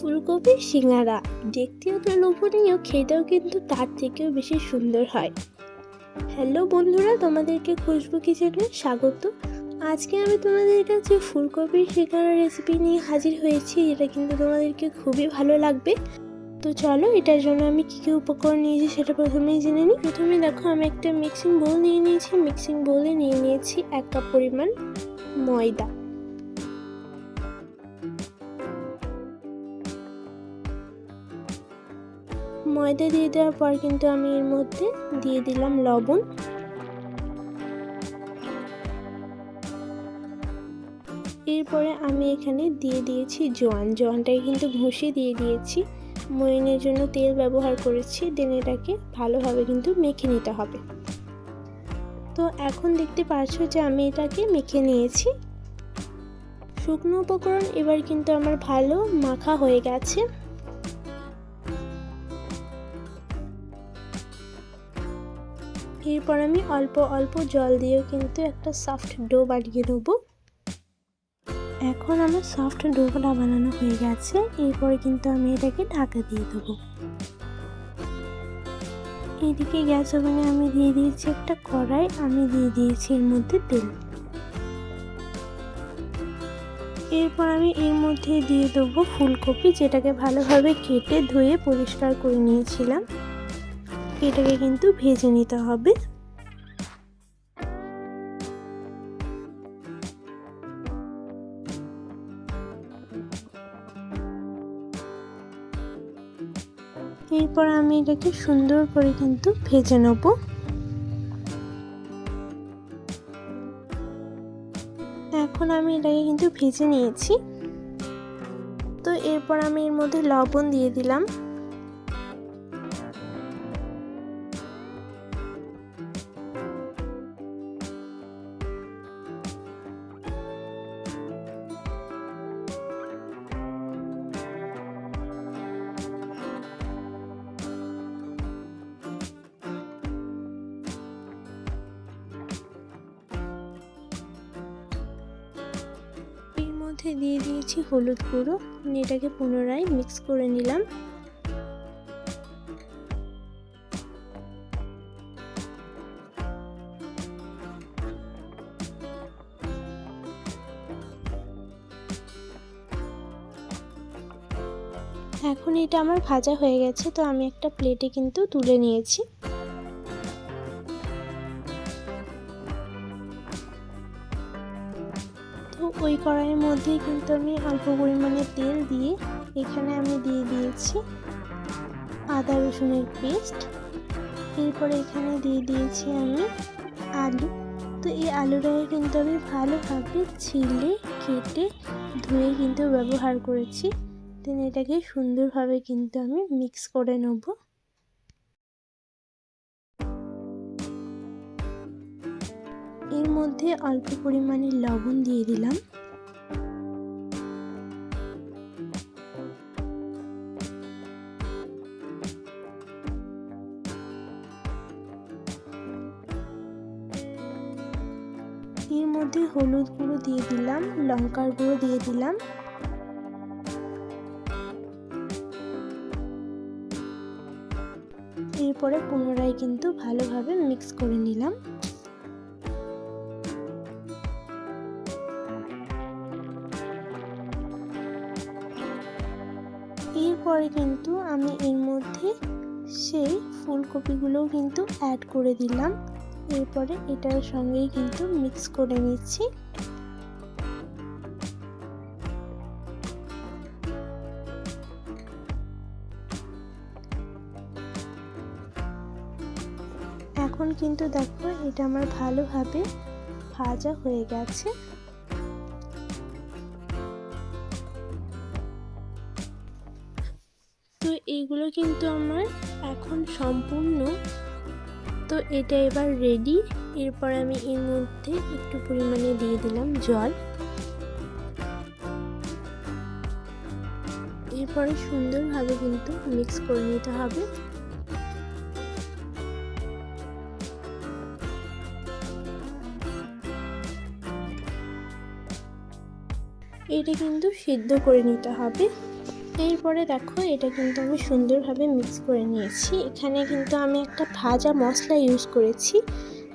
ফুলকপির সিঙ্গারা। দেখতেও তো লোভনীয়, খেতেও কিন্তু তার থেকেও বেশি সুন্দর হয়। হ্যালো বন্ধুরা, তোমাদেরকে খুশবু কিচেনে স্বাগত। আজকে আমি তোমাদের কাছে ফুলকপির সিঙ্গারা রেসিপি নিয়ে হাজির হয়েছি যেটা কিন্তু তোমাদেরকে খুবই ভালো লাগবে। তো চলো, এটার জন্য আমি কী কী উপকরণ নিয়েছি সেটা প্রথমেই জেনে নিই। প্রথমে দেখো, আমি একটা মিক্সিং বোল নিয়ে নিয়েছি। মিক্সিং বোলে নিয়ে নিয়েছি এক কাপ পরিমাণ ময়দা। ময়দা দিয়ে দেওয়ার পর কিন্তু আমি এর মধ্যে দিয়ে দিলাম লবণ। এরপরে আমি এখানে দিয়ে দিয়েছি জোয়ান। জোয়ানটাকে কিন্তু ঘষে দিয়ে দিয়েছি। ময়নের জন্য তেল ব্যবহার করেছি। দেন এটাকে ভালোভাবে কিন্তু মেখে নিতে হবে। তো এখন দেখতে পারছ যে আমি এটাকে মেখে নিয়েছি। শুকনো উপকরণ এবার কিন্তু আমার ভালো মাখা হয়ে গেছে। এরপর আমি অল্প অল্প জল দিয়েও কিন্তু একটা সফট ডো বানিয়ে নেব। এখন আমার সফট ডোটা বানানো হয়ে গেছে, এরপরে কিন্তু আমি এটাকে ঢাকা দিয়ে দেবো। এদিকে গ্যাস ওভেনে আমি দিয়ে দিয়েছি একটা কড়াই, আমি দিয়ে দিয়েছি এর মধ্যে তেল। এরপর আমি এর মধ্যে দিয়ে দেবো ফুলকপি, যেটাকে ভালোভাবে কেটে ধুয়ে পরিষ্কার করে নিয়েছিলাম। এটাকে কিন্তু ভেজে নিতে হবে। এরপর আমি এটাকে সুন্দর করে কিন্তু ভেজে নেব। এখন আমি এটাকে কিন্তু ভেজে নিয়েছি। তো এরপর আমি এর মধ্যে লবণ দিয়ে দিলাম। মধ্যে দিয়ে দিয়েছি হলুদ গুঁড়ো। এটাকে পুনরায় মিক্স করে নিলাম। এখন এটা আমার ভাজা হয়ে গেছে, তো আমি একটা প্লেটে কিন্তু তুলে নিয়েছি। ওই কড়াইয়ের মধ্যেই কিন্তু আমি অল্প পরিমাণে তেল দিয়ে এখানে আমি দিয়ে দিয়েছি আদা রসুনের পেস্ট। এরপরে এখানে দিয়ে দিয়েছি আমি আলু। তো এই আলুটাকে কিন্তু আমি ভালোভাবে ছিলে, কেটে ধুয়ে কিন্তু ব্যবহার করেছি। দেন এটাকে সুন্দরভাবে কিন্তু আমি মিক্স করে নেব। এর মধ্যে অল্প পরিমাণে লবণ দিয়ে দিলাম। এর মধ্যে হলুদ গুঁড়ো দিয়ে দিলাম, লঙ্কার গুঁড়ো দিয়ে দিলাম। এরপরে পুনরায় কিন্তু ভালোভাবে মিক্স করে নিলাম। এরপরে কিন্তু আমি এর মধ্যে সেই ফুলকপিগুলোও কিন্তু অ্যাড করে দিলাম। এরপরে এটার সঙ্গেই কিন্তু মিক্স করে নিচ্ছি। এখন কিন্তু দেখো এটা আমার ভালোভাবে ভাজা হয়ে গেছে। এইগুলো কিন্তু আমার এখন সম্পূর্ণ। তো এটা এবার রেডি এরপর আমি এর মধ্যে একটু পরিমাণে দিয়ে দিলাম জল। এরপরে সুন্দরভাবে কিন্তু মিক্স করে নিতে হবে। এটা কিন্তু সিদ্ধ করে নিতে হবে। এরপরে দেখো, এটা কিন্তু আমি সুন্দরভাবে মিক্স করে নিয়েছি। এখানে কিন্তু আমি একটা ভাজা মশলা ইউজ করেছি।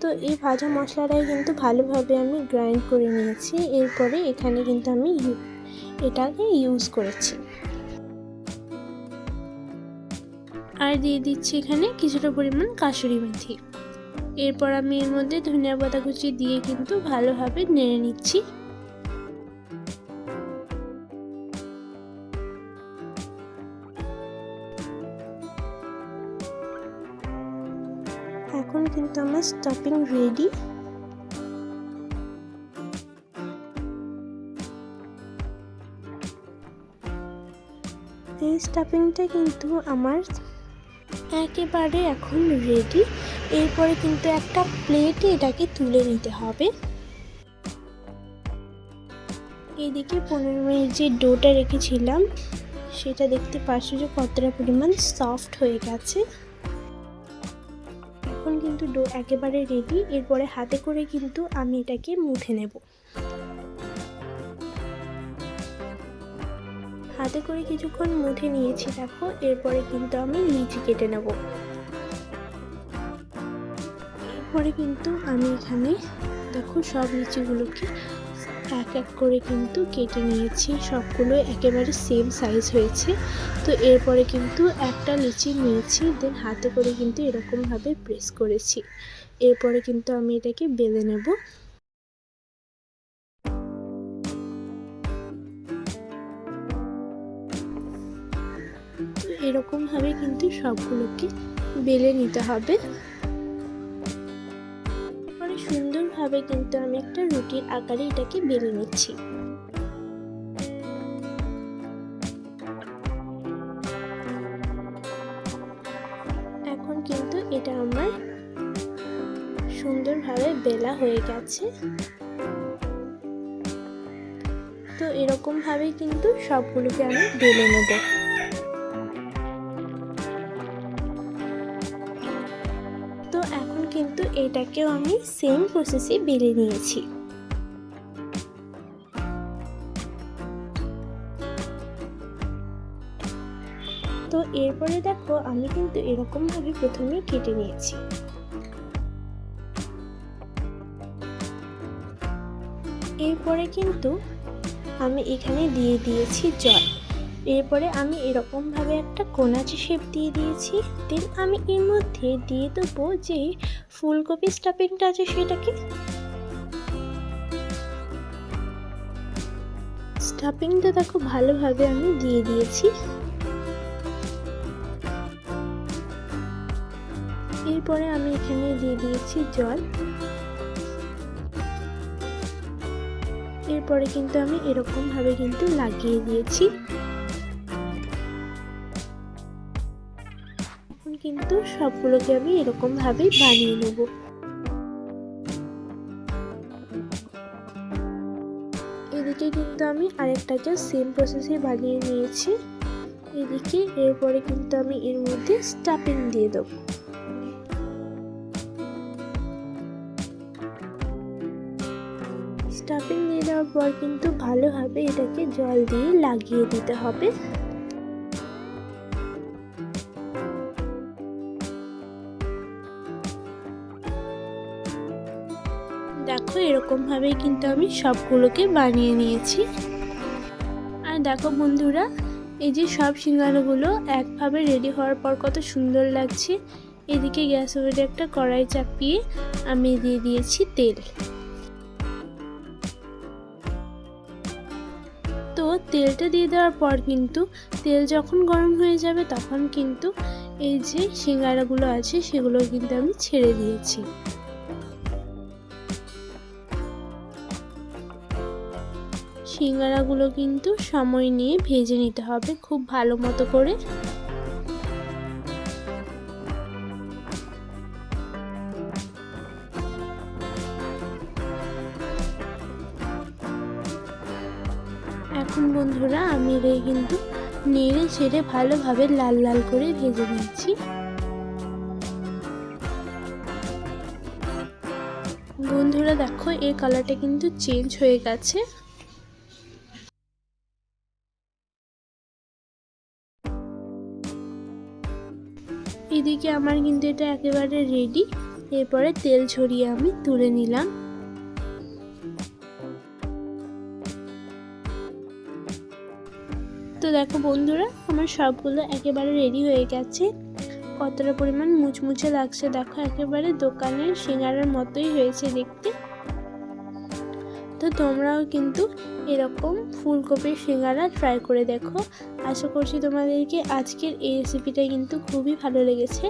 তো এই ভাজা মশলাটাই কিন্তু ভালোভাবে আমি গ্রাইন্ড করে নিয়েছি। এরপরে এখানে কিন্তু আমি এটাকে ইউজ করেছি। আর দিয়ে দিচ্ছি এখানে কিছুটা পরিমাণ কাসুরি মেথি। এরপর আমি এর মধ্যে ধনিয়া পাতা কুচি দিয়ে কিন্তু ভালোভাবে নেড়ে নিচ্ছি। এখন কিন্তু আমার স্টাফিং রেডি এই স্টাফিংটা কিন্তু আমার একেবারে এখন রেডি এরপরে কিন্তু একটা প্লেটে এটাকে তুলে নিতে হবে। এদিকে পনেরো মিনিট যে ডোটা রেখেছিলাম, সেটা দেখতে পাচ্ছ যে কতটা পরিমাণ সফট হয়ে গেছে। এখন কিন্তু ডো একেবারে রেডি এরপরে হাতে করে কিন্তু আমি এটাকে মুঠে নেব। হাতে করে কিছুক্ষণ মুঠে নিয়েছি, দেখো, এরপরে কিন্তু আমি লিচি কেটে নেব। এরপরে কিন্তু আমি এখানে, দেখো, সব লিচিগুলোকে এক এক করে কিন্তু কেটে নিয়েছি। সবগুলো একেবারে সেম সাইজ হয়েছে। তো এরপরে কিন্তু একটা লিচি নিয়েছি দেন হাতে করে কিন্তু এরকমভাবে প্রেস করেছি। এরপরে কিন্তু আমি এটাকে বেলে নেব। এরকমভাবে কিন্তু সবগুলোকে বেলে নিতে হবে। সুন্দরভাবে কিন্তু আমি একটা রুটির আকারে এটাকে বেলে নিচ্ছি। এখন কিন্তু এটা আমার সুন্দরভাবে বেলা হয়ে গেছে। তো এরকম ভাবে কিন্তু সবগুলোকে আমি বেলে নেব। এটাকেও আমি সেম প্রসেসে বেলে নিয়েছি। তো এরপরে দেখো আমি কিন্তু এরকমভাবে প্রথমে কেটে নিয়েছি। এরপরে কিন্তু আমি এখানে দিয়ে দিয়েছি জল। এরপরে আমি এরকমভাবে একটা কোনাচি শেপ দিয়ে দিয়েছি। দেন আমি এর মধ্যে দিয়ে দেবো যে ফুলকপি স্টাফিংটা আছে সেটাকে। স্টাফিংটা দেখো ভালোভাবে আমি দিয়ে দিয়েছি। এরপরে আমি এখানে দিয়ে দিয়েছি জল। এরপরে কিন্তু আমি এরকমভাবে কিন্তু লাগিয়ে দিয়েছি। কিন্তু সবগুলোকে আমি এরকম ভাবে বানিয়ে নেব। এদিকে কিন্তু আমি আরেকটাকে সেম প্রসেসে বানিয়ে নিয়েছি। এদিকে এরপরে কিন্তু আমি এর মধ্যে স্টাফিং দিয়ে দেবো। স্টাফিং দিয়ে দেওয়ার পর কিন্তু ভালোভাবে এটাকে জল দিয়ে লাগিয়ে দিতে হবে। এরকমভাবেই কিন্তু আমি সবগুলোকে বানিয়ে নিয়েছি। আর দেখো বন্ধুরা, এই যে সব সিঙ্গারাগুলো একভাবে রেডি হওয়ার পর কত সুন্দর লাগছে। এদিকে গ্যাস ওভেনে একটা কড়াই চাপিয়ে আমি দিয়ে দিয়েছি তেল। তো তেলটা দিয়ে দেওয়ার পর কিন্তু তেল যখন গরম হয়ে যাবে তখন কিন্তু এই যে সিঙ্গারাগুলো আছে সেগুলো কিন্তু আমি ছেড়ে দিয়েছি। সিঙ্গারাগুলো কিন্তু সময় নিয়ে ভেজে নিতে হবে খুব ভালো মতো করে। এখন বন্ধুরা আমি রে কিন্তু নেড়ে ছেড়ে ভালোভাবে লাল লাল করে ভেজে নিচ্ছি। বন্ধুরা দেখো এই কালারটা কিন্তু চেঞ্জ হয়ে গেছে। এদিকে আমার কিন্তু এটা একেবারে রেডি এরপরে তেল ছড়িয়ে আমি তুলে নিলাম। তো দেখো বন্ধুরা, আমার সবগুলো একেবারে রেডি হয়ে গেছে। কতটা পরিমাণ মুচমুচে লাগছে দেখো, একেবারে দোকানের সিঙ্গারার মতোই হয়েছে দেখতে। তো তোমরাও কিন্তু এরকম ফুলকপির সিঙ্গারা ট্রাই করে দেখো। আশা করছি তোমাদেরকে আজকের এই রেসিপিটা কিন্তু খুবই ভালো লেগেছে।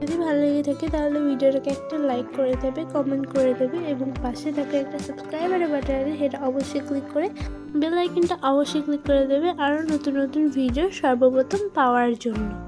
যদি ভালো লেগে থাকে তাহলে ভিডিওটাকে একটা লাইক করে দেবে কমেন্ট করে দেবে এবং পাশে থাকা একটা সাবস্ক্রাইবারের বাটন সেটা অবশ্যই ক্লিক করে বেল আইকনটা অবশ্যই ক্লিক করে দেবে আরও নতুন নতুন ভিডিও সর্বপ্রথম পাওয়ার জন্য।